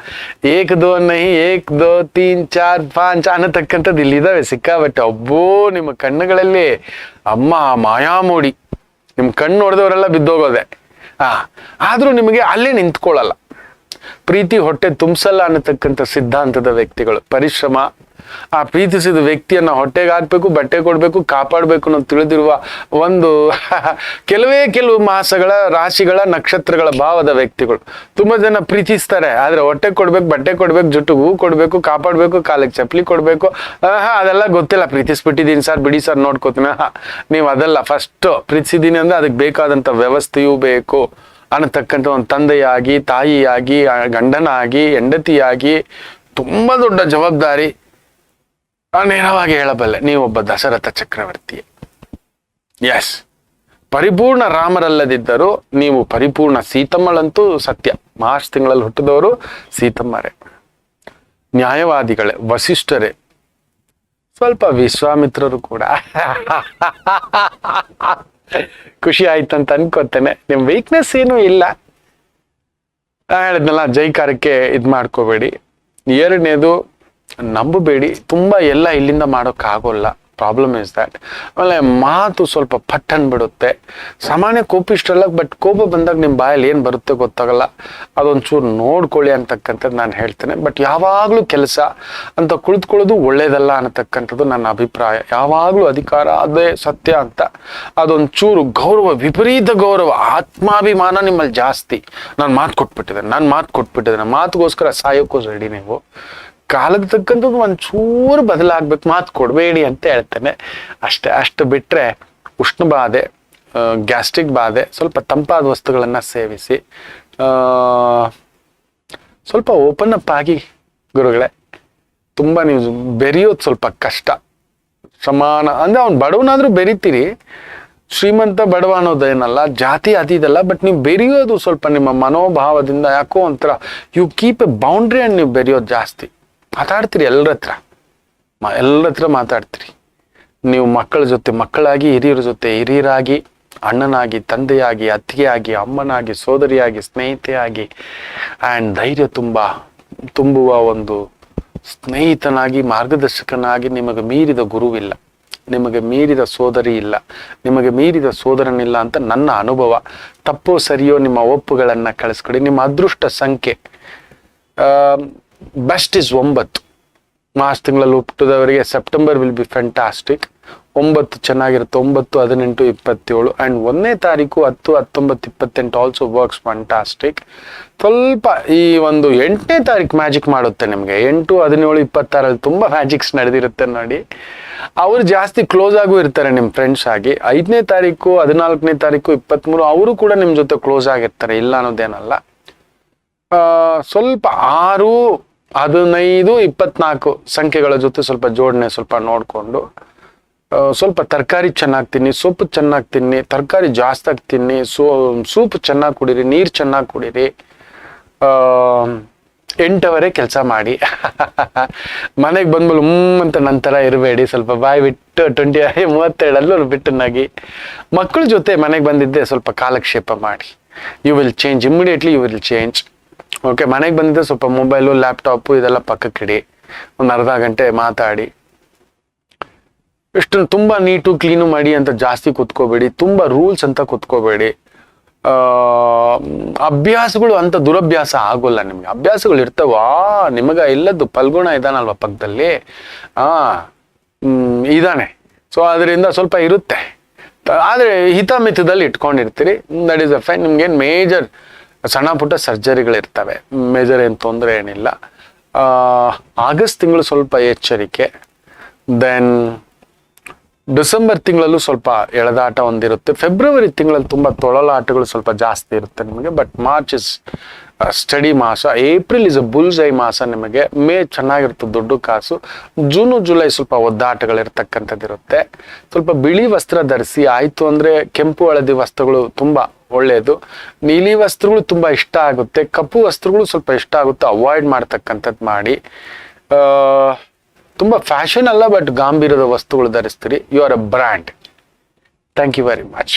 ಏಕ್ ದೋ ನಹಿ, ಏಕ್ ದೋ ತೀನ್ ಚಾರ್ ಪಾಂಚ್ ಅನ್ನತಕ್ಕಂಥದ್ದು ಇಲ್ಲಿದ್ದಾವೆ ಸಿಕ್ಕಾಬಟ್ಟೆ ಒಬ್ಬೋ ನಿಮ್ಮ ಕಣ್ಣುಗಳಲ್ಲಿ ಅಮ್ಮ ಮಾಯಾಮೂಡಿ ನಿಮ್ ಕಣ್ಣು ಹೊಡೆದವರೆಲ್ಲ ಬಿದ್ದೋಗೋದೆ. ಆ, ಆದ್ರೂ ನಿಮಗೆ ಅಲ್ಲೇ ನಿಂತ್ಕೊಳ್ಳಲ್ಲ. ಪ್ರೀತಿ ಹೊಟ್ಟೆ ತುಂಬಿಸಲ್ಲ ಅನ್ನತಕ್ಕಂಥ ಸಿದ್ಧಾಂತದ ವ್ಯಕ್ತಿಗಳು. ಪರಿಶ್ರಮ ಆ ಪ್ರೀತಿಸಿದ ವ್ಯಕ್ತಿಯನ್ನ ಹೊಟ್ಟೆಗೆ ಹಾಕ್ಬೇಕು, ಬಟ್ಟೆ ಕೊಡಬೇಕು, ಕಾಪಾಡಬೇಕು ಅನ್ನೋ ತಿಳಿದಿರುವ ಒಂದು ಕೆಲವೇ ಕೆಲವು ಮಾಸಗಳ, ರಾಶಿಗಳ, ನಕ್ಷತ್ರಗಳ ಭಾವದ ವ್ಯಕ್ತಿಗಳು. ತುಂಬಾ ಜನ ಪ್ರೀತಿಸ್ತಾರೆ. ಆದ್ರೆ ಹೊಟ್ಟೆ ಕೊಡ್ಬೇಕು, ಬಟ್ಟೆ ಕೊಡ್ಬೇಕು, ಜುಟ್ಟು ಹೂ ಕೊಡ್ಬೇಕು, ಕಾಪಾಡಬೇಕು, ಕಾಲಿಗೆ ಚಪ್ಪಲಿ ಕೊಡಬೇಕು. ಅದೆಲ್ಲ ಗೊತ್ತಿಲ್ಲ. ಪ್ರೀತಿಸ್ಬಿಟ್ಟಿದ್ದೀನಿ ಸರ್, ಬಿಡಿ ಸರ್, ನೋಡ್ಕೋತೀನಿ. ನೀವು ಅದೆಲ್ಲ ಫಸ್ಟ್ ಪ್ರೀತಿಸಿದ್ದೀನಿ ಅಂದ್ರೆ ಅದಕ್ಕೆ ಬೇಕಾದಂತ ವ್ಯವಸ್ಥೆಯೂ ಬೇಕು. ಅನ್ನತಕ್ಕಂಥ ಒಂದು ತಂದೆಯಾಗಿ, ತಾಯಿಯಾಗಿ ಗಂಡನಾಗಿ, ಹೆಂಡತಿಯಾಗಿ, ತುಂಬಾ ದೊಡ್ಡ ಜವಾಬ್ದಾರಿ. ನೇರವಾಗಿ ಹೇಳಬಲ್ಲೆ ನೀವೊಬ್ಬ ದಶರಥ ಚಕ್ರವರ್ತಿ. ಎಸ್ ಪರಿಪೂರ್ಣ ರಾಮರಲ್ಲದಿದ್ದರೂ ನೀವು ಪರಿಪೂರ್ಣ ಸೀತಮ್ಮಳಂತೂ ಸತ್ಯ. ಮಾರ್ಚ್ ತಿಂಗಳಲ್ಲಿ ಹುಟ್ಟಿದವರು ಸೀತಮ್ಮರೇ. ನ್ಯಾಯವಾದಿಗಳೇ, ವಸಿಷ್ಠರೇ. ಸ್ವಲ್ಪ ವಿಶ್ವಾಮಿತ್ರರು ಕೂಡ. ಖುಷಿ ಆಯ್ತು ಅಂತ ಅನ್ಕೋತೇನೆ. ನಿಮ್ ವೀಕ್ನೆಸ್ ಏನೂ ಇಲ್ಲ. ಹೇಳಿದ್ನಲ್ಲ, ಜೈಕಾರಕ್ಕೆ ಇದ್ ಮಾಡ್ಕೋಬೇಡಿ ಎರಡನೇದು ನಂಬಬೇಡಿ. ತುಂಬ ಎಲ್ಲ ಇಲ್ಲಿಂದ ಮಾಡೋಕ್ಕಾಗೋಲ್ಲ ಪ್ರಾಬ್ಲಮ್ ಇಸ್ ದ್ಯಾಟ್ ಆಮೇಲೆ ಮಾತು ಸ್ವಲ್ಪ ಪಟ್ಟನ್ ಬಿಡುತ್ತೆ. ಸಾಮಾನ್ಯ ಕೋಪ ಇಷ್ಟಲ್ಲ ಬಟ್ ಕೋಪ ಬಂದಾಗ ನಿಮ್ಮ ಬಾಯಲ್ಲಿ ಏನು ಬರುತ್ತೆ ಗೊತ್ತಾಗಲ್ಲ. ಅದೊಂಚೂರು ನೋಡ್ಕೊಳ್ಳಿ ಅಂತಕ್ಕಂಥದ್ದು ನಾನು ಹೇಳ್ತೇನೆ. ಬಟ್ ಯಾವಾಗಲೂ ಕೆಲಸ ಅಂತ ಕುಳಿತುಕೊಳ್ಳೋದು ಒಳ್ಳೇದಲ್ಲ ಅನ್ನತಕ್ಕಂಥದ್ದು ನನ್ನ ಅಭಿಪ್ರಾಯ. ಯಾವಾಗಲೂ ಅಧಿಕಾರ, ಅದೇ ಸತ್ಯ ಅಂತ. ಅದೊಂಚೂರು ಗೌರವ, ವಿಪರೀತ ಗೌರವ, ಆತ್ಮಾಭಿಮಾನ ನಿಮ್ಮಲ್ಲಿ ಜಾಸ್ತಿ. ನಾನು ಮಾತು ಕೊಟ್ಬಿಟ್ಟಿದ್ದೇನೆ ನಾನು ಮಾತು ಕೊಟ್ಬಿಟ್ಟಿದ್ದೇನೆ ಮಾತುಗೋಸ್ಕರ ಸಾಯೋಕ್ಕೂ ರೆಡಿ ನೀವು. ಕಾಲಕ್ಕೆ ತಕ್ಕಂಥದ್ದು ಒಂಚೂರು ಬದಲಾಗ್ಬೇಕು, ಮಾತು ಕೊಡಬೇಡಿ ಅಂತ ಹೇಳ್ತೇನೆ. ಅಷ್ಟೇ, ಅಷ್ಟು ಬಿಟ್ಟರೆ ಉಷ್ಣ ಬಾಧೆ ಗ್ಯಾಸ್ಟ್ರಿಕ್ ಬಾಧೆ, ಸ್ವಲ್ಪ ತಂಪಾದ ವಸ್ತುಗಳನ್ನು ಸೇವಿಸಿ ಸ್ವಲ್ಪ ಓಪನ್ ಅಪ್ ಆಗಿ ಗುರುಗಳೇ, ತುಂಬ ನೀವು ಬೆರೆಯೋದು ಸ್ವಲ್ಪ ಕಷ್ಟ. ಸಮಾನ, ಅಂದರೆ ಅವ್ನು ಬಡವನಾದರೂ ಬೆರಿತೀರಿ. ಶ್ರೀಮಂತ ಬಡವ ಅನ್ನೋದೇನಲ್ಲ, ಜಾತಿ ಅದು ಇದಲ್ಲ ಬಟ್ ನೀವು ಬೆರೆಯೋದು ಸ್ವಲ್ಪ ನಿಮ್ಮ ಮನೋಭಾವದಿಂದ, ಯಾಕೋ ಒಂಥರ you keep a boundary and ನೀವು ಬೆರೆಯೋದು ಜಾಸ್ತಿ. ಮಾತಾಡ್ತೀರಿ ಎಲ್ಲರ ಹತ್ರ. ಮ ಎಲ್ಲರ ಹತ್ರ ಮಾತಾಡ್ತೀರಿ. ನೀವು ಮಕ್ಕಳ ಜೊತೆ, ಮಕ್ಕಳಾಗಿ, ಹಿರಿಯರ ಜೊತೆ, ಹಿರಿಯರಾಗಿ, ಅಣ್ಣನಾಗಿ, ತಂದೆಯಾಗಿ, ಅತ್ತಿಗೆಯಾಗಿ, ಅಮ್ಮನಾಗಿ, ಸೋದರಿಯಾಗಿ, ಸ್ನೇಹಿತೆಯಾಗಿ ಆ್ಯಂಡ್ ಧೈರ್ಯ ತುಂಬ, ತುಂಬುವ ಒಂದು ಸ್ನೇಹಿತನಾಗಿ, ಮಾರ್ಗದರ್ಶಕನಾಗಿ ನಿಮಗೆ ಮೀರಿದ ಗುರುವಿಲ್ಲ. ನಿಮಗೆ ಮೀರಿದ ಸೋದರಿ ಇಲ್ಲ. ನಿಮಗೆ ಮೀರಿದ ಸೋದರನಿಲ್ಲ ಅಂತ ನನ್ನ ಅನುಭವ. ತಪ್ಪೋ ಸರಿಯೋ ನಿಮ್ಮ ಒಪ್ಪುಗಳನ್ನು ಕಳಿಸ್ಕೊಡಿ. ನಿಮ್ಮ ಅದೃಷ್ಟ ಸಂಖ್ಯೆ. ಬೆಸ್ಟ್ ಇಸ್ ಒಂಬತ್ತು. ಮಾರ್ಚ್ ತಿಂಗಳಲ್ಲಿ ಹುಟ್ಟಿದವರಿಗೆ ಸೆಪ್ಟೆಂಬರ್ ವಿಲ್ ಬಿ ಫ್ಯಾಂಟಾಸ್ಟಿಕ್ ಒಂಬತ್ತು ಚೆನ್ನಾಗಿರುತ್ತೆ. ಒಂಬತ್ತು, ಹದಿನೆಂಟು, ಇಪ್ಪತ್ತೇಳು ಆ್ಯಂಡ್ ಒಂದನೇ ತಾರೀಕು ಹತ್ತು, ಹತ್ತೊಂಬತ್ತು, ಇಪ್ಪತ್ತೆಂಟು ಆಲ್ಸೋ ವರ್ಕ್ಸ್ ಫ್ಯಾಂಟಾಸ್ಟಿಕ್ ಸ್ವಲ್ಪ ಈ ಒಂದು ಎಂಟನೇ ತಾರೀಕು ಮ್ಯಾಜಿಕ್ ಮಾಡುತ್ತೆ ನಿಮಗೆ. ಎಂಟು, ಹದಿನೇಳು, ಇಪ್ಪತ್ತಾರಲ್ಲಿ ತುಂಬ ಮ್ಯಾಜಿಕ್ಸ್ ನಡೆದಿರುತ್ತೆ ನೋಡಿ. ಅವರು ಜಾಸ್ತಿ ಕ್ಲೋಸ್ ಆಗೂ ಇರ್ತಾರೆ ನಿಮ್ಮ ಫ್ರೆಂಡ್ಸ್ ಆಗಿ. ಐದನೇ ತಾರೀಕು, ಹದಿನಾಲ್ಕನೇ ತಾರೀಕು, ಇಪ್ಪತ್ತ್ಮೂರು ಅವರು ಕೂಡ ನಿಮ್ಮ ಜೊತೆ ಕ್ಲೋಸ್ ಆಗಿರ್ತಾರೆ. ಇಲ್ಲ ಅನ್ನೋದೇನಲ್ಲ. ಸ್ವಲ್ಪ ಆರು ಹದಿನೈದು, ಇಪ್ಪತ್ನಾಲ್ಕು ಸಂಖ್ಯೆಗಳ ಜೊತೆ ಸ್ವಲ್ಪ ಜೋಡಣೆ ಸ್ವಲ್ಪ ನೋಡಿಕೊಂಡು ಸ್ವಲ್ಪ ತರಕಾರಿ ಚೆನ್ನಾಗಿ ತಿನ್ನಿ, ಸೊಪ್ಪು ಚೆನ್ನಾಗಿ ತಿನ್ನಿ, ತರಕಾರಿ ಜಾಸ್ತಿಯಾಗಿ ತಿನ್ನಿ, ಸೋ, ಸೂಪ್ ಚೆನ್ನಾಗಿ ಕುಡೀರಿ, ನೀರು ಚೆನ್ನಾಗಿ ಕುಡೀರಿ ಎಂಟವರೆ ಕೆಲಸ ಮಾಡಿ. ಮನೆಗೆ ಬಂದ್ಮೇಲೆ ಹ್ಮ್ ಅಂತ ನಂತರ ಇರಬೇಡಿ, ಸ್ವಲ್ಪ ಬಾಯಿ ಬಿಟ್ಟು ಟ್ವೆಂಟಿ ಮೂವತ್ತೆರಡಲ್ಲೂ ಬಿಟ್ಟು ನಗಿ. ಮಕ್ಕಳ ಜೊತೆ ಮನೆಗೆ ಬಂದಿದ್ದೆ ಸ್ವಲ್ಪ ಕಾಲಕ್ಷೇಪ ಮಾಡಿ. You will change immediately you will change okay ಮನೆಗೆ ಬಂದಿದ್ದೆ, ಸ್ವಲ್ಪ ಮೊಬೈಲು ಲ್ಯಾಪ್ಟಾಪು ಇದೆಲ್ಲ ಪಕ್ಕಕ್ಕಿಡಿ. ಒಂದು ಅರ್ಧ ಗಂಟೆ ಮಾತಾಡಿ. ಇಷ್ಟೊಂದು ತುಂಬ ನೀಟು ಕ್ಲೀನು ಮಾಡಿ ಅಂತ ಜಾಸ್ತಿ ಕುತ್ಕೋಬೇಡಿ. ತುಂಬ ರೂಲ್ಸ್ ಅಂತ ಕುತ್ಕೋಬೇಡಿ. ಅಭ್ಯಾಸಗಳು ಅಂತ ದುರಭ್ಯಾಸ ಆಗೋಲ್ಲ ನಿಮ್ಗೆ. ಅಭ್ಯಾಸಗಳು ಇರ್ತಾವ. ನಿಮಗೆ ಇಲ್ಲದ್ದು ಪಲ್ಗುಣ ಇದಾನಲ್ವ ಪಕ್ಕದಲ್ಲಿ? ಆ ಇದಾನೆ. ಸೊ ಅದರಿಂದ ಸ್ವಲ್ಪ ಇರುತ್ತೆ. ಆದರೆ ಆದ್ರೆ ಹಿತಮಿತದಲ್ಲಿ ಇಟ್ಕೊಂಡಿರ್ತೀರಿ. ದಟ್ ಈಸ್ ಅ ಫೈನ್ ನಿಮ್ಗೇನು ಮೇಜರ್ ಸಣ್ಣ ಪುಟ್ಟ ಸರ್ಜರಿಗಳಿರ್ತವೆ. ಮೇಜರ್ ಏನು ತೊಂದರೆ ಏನಿಲ್ಲ. ಆಗಸ್ಟ್ ತಿಂಗಳು ಸ್ವಲ್ಪ ಎಚ್ಚರಿಕೆ. ದೆನ್ ಡಿಸೆಂಬರ್ ತಿಂಗಳಲ್ಲೂ ಸ್ವಲ್ಪ ಎಳೆದಾಟ ಒಂದಿರುತ್ತೆ. ಫೆಬ್ರವರಿ ತಿಂಗಳಲ್ಲಿ ತುಂಬ ತೊಳಲಾಟಗಳು ಸ್ವಲ್ಪ ಜಾಸ್ತಿ ಇರುತ್ತೆ ನಿಮಗೆ ಬಟ್ ಮಾರ್ಚ್ ಇಸ್ ಸ್ಟಡಿ ಮಾಸ, ಏಪ್ರಿಲ್ ಇಸ್ ಅ ಬುಲ್ಸ್ ಮಾಸ ನಿಮಗೆ. ಮೇ ಚೆನ್ನಾಗಿರುತ್ತೆ ದೊಡ್ಡ ಕಾಸು. ಜೂನು, ಜುಲೈ ಸ್ವಲ್ಪ ಒದ್ದಾಟಗಳಿರ್ತಕ್ಕಂಥದ್ದಿರುತ್ತೆ. ಸ್ವಲ್ಪ ಬಿಳಿ ವಸ್ತ್ರ ಧರಿಸಿ, ಆಯಿತು ಅಂದರೆ ಕೆಂಪು ಹಳದಿ ವಸ್ತ್ರಗಳು ತುಂಬ ಒಳ್ಳೆಯದು. ನೀಲಿ ವಸ್ತ್ರಗಳು ತುಂಬ ಇಷ್ಟ ಆಗುತ್ತೆ. ಕಪ್ಪು ವಸ್ತ್ರಗಳು ಸ್ವಲ್ಪ ಇಷ್ಟ ಆಗುತ್ತೆ. ಅವಾಯ್ಡ್ ಮಾಡ್ತಕ್ಕಂಥದ್ದು ಮಾಡಿ. ತುಂಬ ಫ್ಯಾಷನ್ ಅಲ್ಲ ಬಟ್ ಗಾಂಭೀರ್ಯದ ವಸ್ತುಗಳು ಧರಿಸ್ತೀರಿ. You are a brand thank you very much